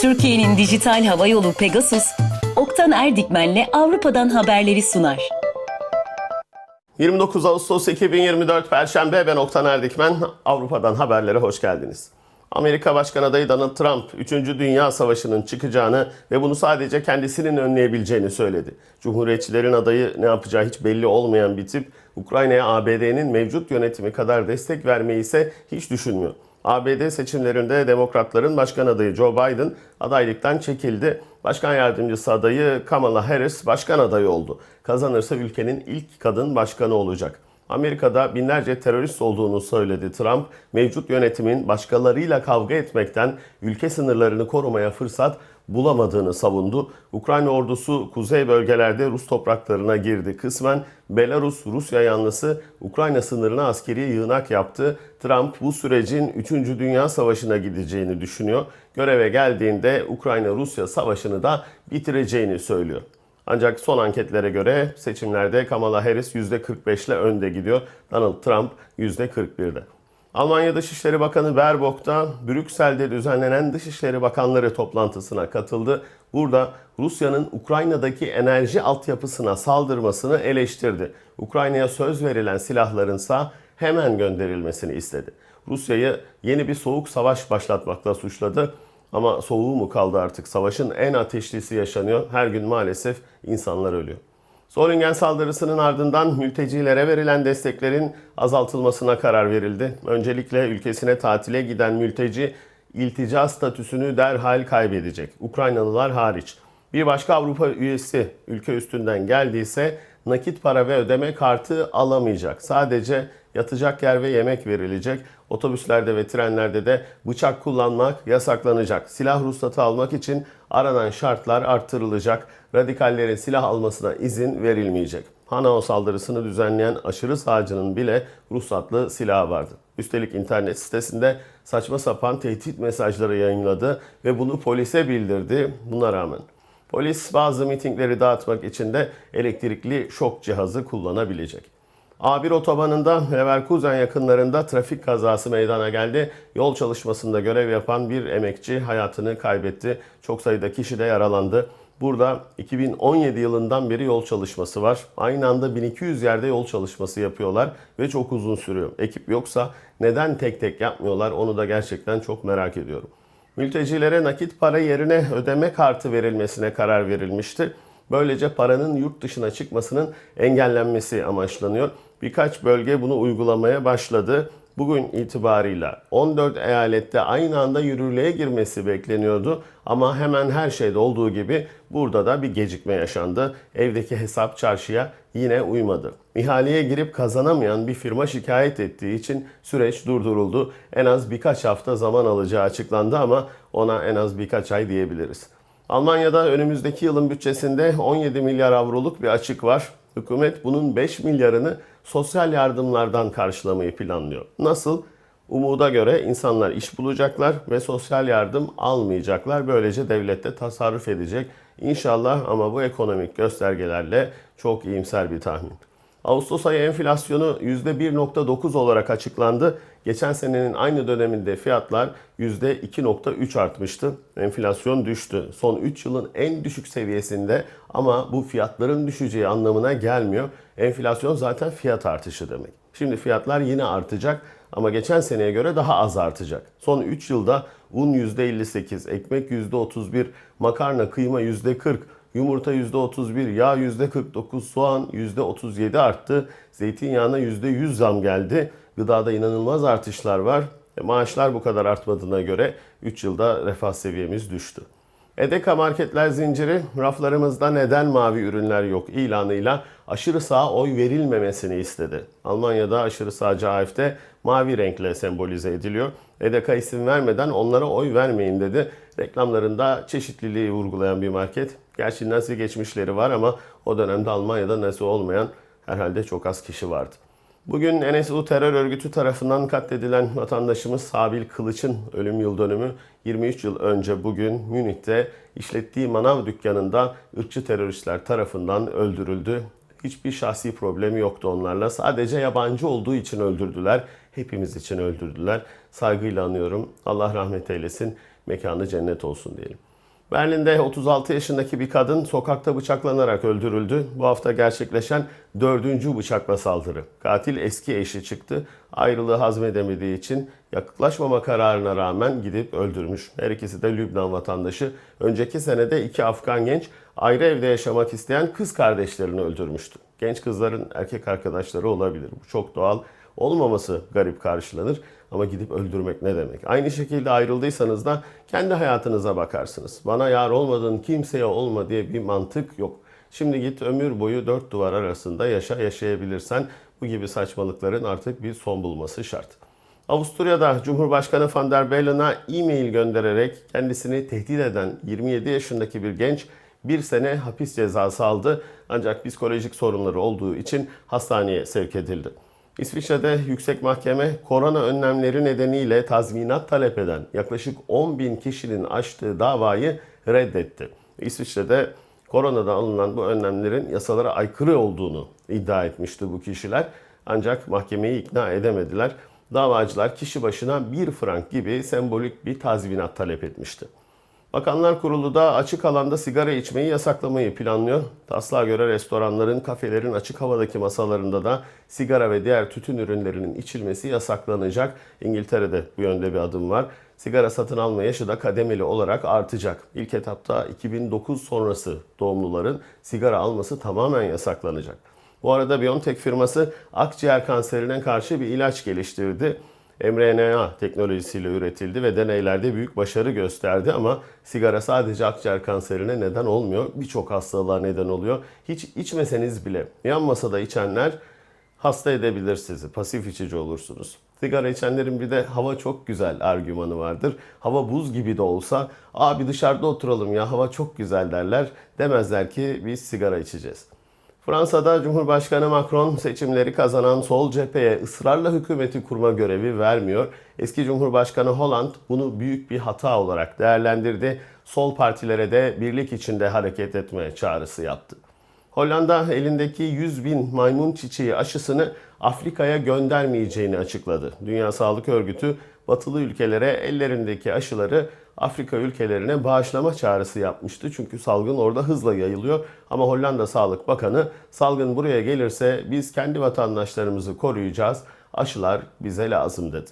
Türkiye'nin dijital hava yolu Pegasus, Oktan Erdikmen'le Avrupa'dan haberleri sunar. 29 Ağustos 2024 Perşembe ben Oktan Erdikmen. Avrupa'dan haberlere hoş geldiniz. Amerika Başkan Adayı Donald Trump 3. Dünya Savaşı'nın çıkacağını ve bunu sadece kendisinin önleyebileceğini söyledi. Cumhuriyetçilerin adayı ne yapacağı hiç belli olmayan bir tip Ukrayna'ya ABD'nin mevcut yönetimi kadar destek vermeyi ise hiç düşünmüyor. ABD seçimlerinde Demokratların başkan adayı Joe Biden adaylıktan çekildi. Başkan yardımcısı adayı Kamala Harris başkan adayı oldu. Kazanırsa ülkenin ilk kadın başkanı olacak. Amerika'da binlerce terörist olduğunu söyledi Trump. Mevcut yönetimin başkalarıyla kavga etmekten ülke sınırlarını korumaya fırsat bulamadığını savundu. Ukrayna ordusu kuzey bölgelerde Rus topraklarına girdi. Kısmen Belarus, Rusya yanlısı Ukrayna sınırına askeri yığınak yaptı. Trump bu sürecin 3. Dünya Savaşı'na gideceğini düşünüyor. Göreve geldiğinde Ukrayna-Rusya savaşını da bitireceğini söylüyor. Ancak son anketlere göre seçimlerde Kamala Harris %45 ile önde gidiyor. Donald Trump %41'de. Almanya Dışişleri Bakanı Baerbock da Brüksel'de düzenlenen Dışişleri Bakanları toplantısına katıldı. Burada Rusya'nın Ukrayna'daki enerji altyapısına saldırmasını eleştirdi. Ukrayna'ya söz verilen silahlarınsa hemen gönderilmesini istedi. Rusya'yı yeni bir soğuk savaş başlatmakla suçladı. Ama soğuğu mu kaldı artık? Savaşın en ateşlisi yaşanıyor. Her gün maalesef insanlar ölüyor. Solingen saldırısının ardından mültecilere verilen desteklerin azaltılmasına karar verildi. Öncelikle ülkesine tatile giden mülteci iltica statüsünü derhal kaybedecek. Ukraynalılar hariç. Bir başka Avrupa üyesi ülke üstünden geldiyse nakit para ve ödeme kartı alamayacak. Sadece yatacak yer ve yemek verilecek. Otobüslerde ve trenlerde de bıçak kullanmak yasaklanacak. Silah ruhsatı almak için aranan şartlar arttırılacak. Radikallerin silah almasına izin verilmeyecek. Hanao saldırısını düzenleyen aşırı sağcının bile ruhsatlı silahı vardı. Üstelik internet sitesinde saçma sapan tehdit mesajları yayınladı ve bunu polise bildirdi buna rağmen. Polis bazı mitingleri dağıtmak için de elektrikli şok cihazı kullanabilecek. A1 otobanında Leverkusen yakınlarında trafik kazası meydana geldi. Yol çalışmasında görev yapan bir emekçi hayatını kaybetti. Çok sayıda kişi de yaralandı. Burada 2017 yılından beri yol çalışması var. Aynı anda 1200 yerde yol çalışması yapıyorlar ve çok uzun sürüyor. Ekip yoksa neden tek tek yapmıyorlar onu da gerçekten çok merak ediyorum. Mültecilere nakit para yerine ödeme kartı verilmesine karar verilmişti. Böylece paranın yurt dışına çıkmasının engellenmesi amaçlanıyor. Birkaç bölge bunu uygulamaya başladı. Bugün itibarıyla 14 eyalette aynı anda yürürlüğe girmesi bekleniyordu. Ama hemen her şeyde olduğu gibi burada da bir gecikme yaşandı. Evdeki hesap çarşıya yine uymadı. İhaleye girip kazanamayan bir firma şikayet ettiği için süreç durduruldu. En az birkaç hafta zaman alacağı açıklandı ama ona en az birkaç ay diyebiliriz. Almanya'da önümüzdeki yılın bütçesinde 17 milyar avroluk bir açık var. Hükümet bunun 5 milyarını sosyal yardımlardan karşılamayı planlıyor. Nasıl? Umuda göre insanlar iş bulacaklar ve sosyal yardım almayacaklar. Böylece devlette tasarruf edecek. İnşallah ama bu ekonomik göstergelerle çok iyimser bir tahmin. Ağustos ayı enflasyonu %1.9 olarak açıklandı. Geçen senenin aynı döneminde fiyatlar %2.3 artmıştı. Enflasyon düştü. Son 3 yılın en düşük seviyesinde ama bu fiyatların düşeceği anlamına gelmiyor. Enflasyon zaten fiyat artışı demek. Şimdi fiyatlar yine artacak ama geçen seneye göre daha az artacak. Son 3 yılda un %58, ekmek %31, makarna, kıyma %40, Yumurta %31, yağ %49, soğan %37 arttı. Zeytinyağına %100 zam geldi. Gıdada inanılmaz artışlar var. E, maaşlar bu kadar artmadığına göre 3 yılda refah seviyemiz düştü. Edeka Marketler zinciri raflarımızda neden mavi ürünler yok ilanıyla aşırı sağ oy verilmemesini istedi. Almanya'da aşırı sağcı AFD mavi renkle sembolize ediliyor. Edeka isim vermeden onlara oy vermeyin dedi. Reklamlarında çeşitliliği vurgulayan bir market. Gerçi Nazi geçmişleri var ama o dönemde Almanya'da Nazi olmayan herhalde çok az kişi vardı. Bugün NSU terör örgütü tarafından katledilen vatandaşımız Sabil Kılıç'ın ölüm yıl dönümü 23 yıl önce bugün Münih'te işlettiği manav dükkanında ırkçı teröristler tarafından öldürüldü. Hiçbir şahsi problemi yoktu onlarla. Sadece yabancı olduğu için öldürdüler. Hepimiz için öldürdüler. Saygıyla anıyorum. Allah rahmet eylesin. Mekanı cennet olsun diyelim. Berlin'de 36 yaşındaki bir kadın sokakta bıçaklanarak öldürüldü. Bu hafta gerçekleşen dördüncü bıçakla saldırı. Katil eski eşi çıktı. Ayrılığı hazmedemediği için yaklaşmama kararına rağmen gidip öldürmüş. Her ikisi de Lübnan vatandaşı. Önceki senede iki Afgan genç ayrı evde yaşamak isteyen kız kardeşlerini öldürmüştü. Genç kızların erkek arkadaşları olabilir. Bu çok doğal. Olmaması garip karşılanır ama gidip öldürmek ne demek? Aynı şekilde ayrıldıysanız da kendi hayatınıza bakarsınız. Bana yar olmadın kimseye olma diye bir mantık yok. Şimdi git ömür boyu dört duvar arasında yaşa yaşayabilirsen bu gibi saçmalıkların artık bir son bulması şart. Avusturya'da Cumhurbaşkanı Van der Beyen'a e-mail göndererek kendisini tehdit eden 27 yaşındaki bir genç bir sene hapis cezası aldı ancak psikolojik sorunları olduğu için hastaneye sevk edildi. İsviçre'de yüksek mahkeme korona önlemleri nedeniyle tazminat talep eden yaklaşık 10 bin kişinin açtığı davayı reddetti. İsviçre'de koronadan alınan bu önlemlerin yasalara aykırı olduğunu iddia etmişti bu kişiler. Ancak mahkemeyi ikna edemediler. Davacılar kişi başına 1 frank gibi sembolik bir tazminat talep etmişti. Bakanlar Kurulu da açık alanda sigara içmeyi yasaklamayı planlıyor. Taslağa göre restoranların, kafelerin açık havadaki masalarında da sigara ve diğer tütün ürünlerinin içilmesi yasaklanacak. İngiltere'de bu yönde bir adım var. Sigara satın alma yaşı da kademeli olarak artacak. İlk etapta 2009 sonrası doğumluların sigara alması tamamen yasaklanacak. Bu arada BioNTech firması akciğer kanserine karşı bir ilaç geliştirdi mRNA teknolojisiyle üretildi ve deneylerde büyük başarı gösterdi ama sigara sadece akciğer kanserine neden olmuyor. Birçok hastalığa neden oluyor. Hiç içmeseniz bile yan masada içenler hasta edebilir sizi. Pasif içici olursunuz. Sigara içenlerin bir de hava çok güzel argümanı vardır. Hava buz gibi de olsa abi dışarıda oturalım ya hava çok güzel derler. Demezler ki biz sigara içeceğiz. Fransa'da Cumhurbaşkanı Macron seçimleri kazanan sol cepheye ısrarla hükümeti kurma görevi vermiyor. Eski Cumhurbaşkanı Hollande bunu büyük bir hata olarak değerlendirdi. Sol partilere de birlik içinde hareket etme çağrısı yaptı. Hollanda elindeki 100 bin maymun çiçeği aşısını Afrika'ya göndermeyeceğini açıkladı. Dünya Sağlık Örgütü batılı ülkelere ellerindeki aşıları Afrika ülkelerine bağışlama çağrısı yapmıştı. Çünkü salgın orada hızla yayılıyor. Ama Hollanda Sağlık Bakanı salgın buraya gelirse biz kendi vatandaşlarımızı koruyacağız. Aşılar bize lazım dedi.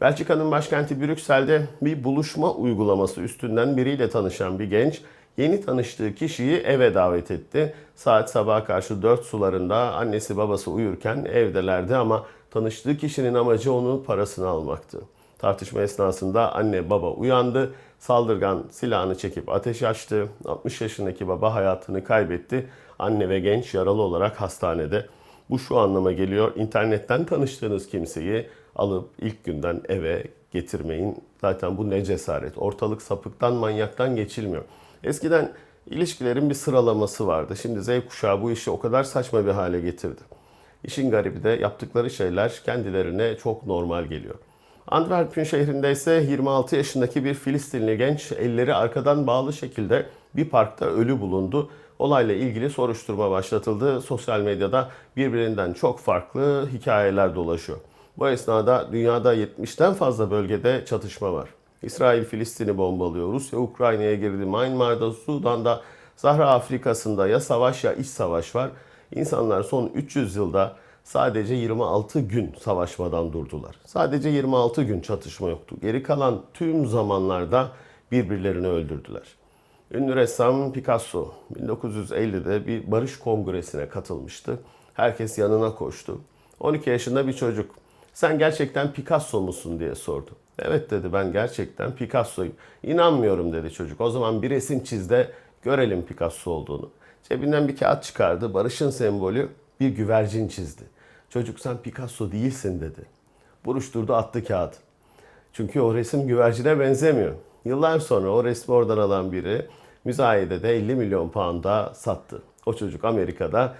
Belçika'nın başkenti Brüksel'de bir buluşma uygulaması üstünden biriyle tanışan bir genç yeni tanıştığı kişiyi eve davet etti. Saat sabaha karşı 4 sularında annesi babası uyurken evdelerdi ama tanıştığı kişinin amacı onun parasını almaktı. Tartışma esnasında anne baba uyandı. Saldırgan silahını çekip ateş açtı. 60 yaşındaki baba hayatını kaybetti. Anne ve genç yaralı olarak hastanede. Bu şu anlama geliyor. İnternetten tanıştığınız kimseyi alıp ilk günden eve getirmeyin. Zaten bu ne cesaret. Ortalık sapıktan manyaktan geçilmiyor. Eskiden ilişkilerin bir sıralaması vardı. Şimdi Z kuşağı bu işi o kadar saçma bir hale getirdi. İşin garibi de yaptıkları şeyler kendilerine çok normal geliyor. Antwerpen şehrinde ise 26 yaşındaki bir Filistinli genç elleri arkadan bağlı şekilde bir parkta ölü bulundu. Olayla ilgili soruşturma başlatıldı. Sosyal medyada birbirinden çok farklı hikayeler dolaşıyor. Bu esnada dünyada 70'ten fazla bölgede çatışma var. İsrail Filistin'i bombalıyor. Rusya Ukrayna'ya girdi. Myanmar'da, Sudan'da, Zahra Afrika'sında ya savaş ya iç savaş var. İnsanlar son 300 yılda sadece 26 gün savaşmadan durdular. Sadece 26 gün çatışma yoktu. Geri kalan tüm zamanlarda birbirlerini öldürdüler. Ünlü ressam Picasso 1950'de bir barış kongresine katılmıştı. Herkes yanına koştu. 12 yaşında bir çocuk. Sen gerçekten Picasso musun diye sordu. Evet dedi ben gerçekten Picasso'yum. İnanmıyorum dedi çocuk. O zaman bir resim çiz de görelim Picasso olduğunu. Cebinden bir kağıt çıkardı. Barışın sembolü bir güvercin çizdi. Çocuk sen Picasso değilsin dedi. Buruşturdu attı kağıt. Çünkü o resim güvercine benzemiyor. Yıllar sonra o resmi oradan alan biri müzayedede 50 milyon pound'a sattı. O çocuk Amerika'da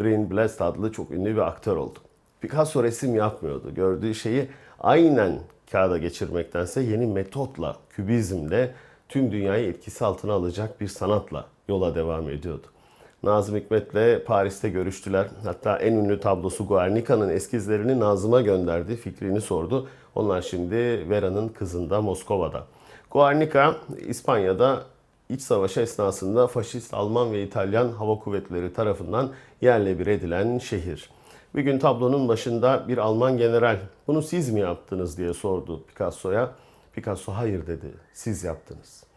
Brian Blessed adlı çok ünlü bir aktör oldu. Picasso resim yapmıyordu. Gördüğü şeyi aynen kağıda geçirmektense yeni metotla, kübizmle tüm dünyayı etkisi altına alacak bir sanatla yola devam ediyordu. Nazım Hikmet'le Paris'te görüştüler. Hatta en ünlü tablosu Guernica'nın eskizlerini Nazım'a gönderdi, fikrini sordu. Onlar şimdi Vera'nın kızında Moskova'da. Guernica, İspanya'da iç savaşı esnasında faşist Alman ve İtalyan hava kuvvetleri tarafından yerle bir edilen şehir. Bir gün tablonun başında bir Alman general bunu siz mi yaptınız diye sordu Picasso'ya. Picasso hayır dedi siz yaptınız.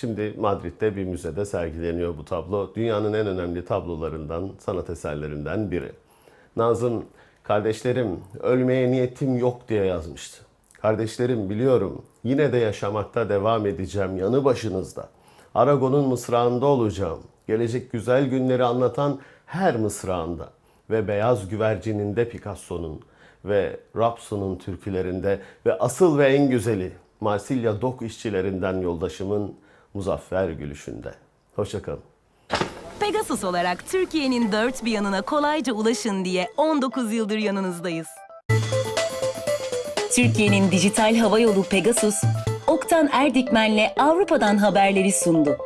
Şimdi Madrid'de bir müzede sergileniyor bu tablo. Dünyanın en önemli tablolarından, sanat eserlerinden biri. Nazım, kardeşlerim ölmeye niyetim yok diye yazmıştı. Kardeşlerim biliyorum yine de yaşamakta devam edeceğim yanı başınızda. Aragon'un mısrağında olacağım. Gelecek güzel günleri anlatan her mısrağında. Ve Beyaz Güvercin'inde Picasso'nun ve Rapso'nun türkülerinde ve asıl ve en güzeli Marsilya dok işçilerinden yoldaşımın muzaffer gülüşünde. Hoşçakalın. Pegasus olarak Türkiye'nin dört bir yanına kolayca ulaşın diye 19 yıldır yanınızdayız. Türkiye'nin dijital hava yolu Pegasus, Oktan Erdikmen'le Avrupa'dan haberleri sundu.